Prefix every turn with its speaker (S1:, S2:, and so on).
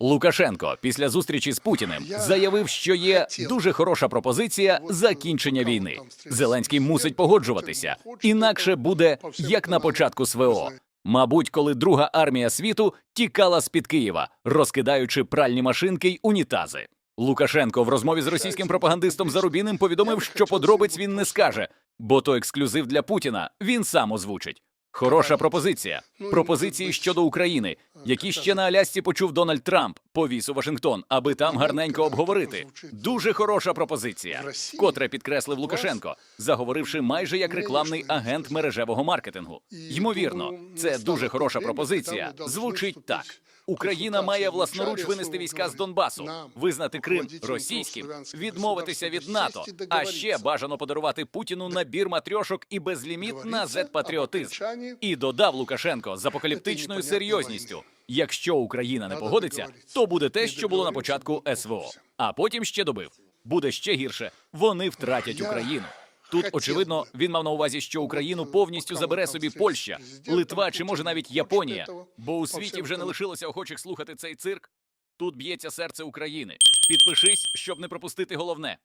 S1: Лукашенко після зустрічі з Путіним заявив, що є дуже хороша пропозиція закінчення війни. Зеленський мусить погоджуватися, інакше буде як на початку СВО. Мабуть, коли друга армія світу тікала з під Києва, розкидаючи пральні машинки й унітази. Лукашенко в розмові з російським пропагандистом Зарубіним повідомив, що подробиць він не скаже, бо то ексклюзив для Путіна він сам озвучить. Хороша пропозиція. Пропозиції щодо України, які ще на Алясці почув Дональд Трамп, повіз у Вашингтон, аби там гарненько обговорити. Дуже хороша пропозиція, котре підкреслив Лукашенко, заговоривши майже як рекламний агент мережевого маркетингу. Ймовірно, це дуже хороша пропозиція. Звучить так. Україна має власноруч винести війська з Донбасу, визнати Крим російським, відмовитися від НАТО, а ще бажано подарувати Путіну набір матрьошок і безліміт на зет-патріотизм. І додав Лукашенко з апокаліптичною серйозністю: якщо Україна не погодиться, то буде те, що було на початку СВО. А потім ще добив: буде ще гірше. Вони втратять Україну. Тут очевидно він мав на увазі, що Україну повністю забере собі Польща, Литва чи може навіть Японія, бо у світі вже не лишилося охочих слухати цей цирк. Тут б'ється серце України. Підпишись, щоб не пропустити головне.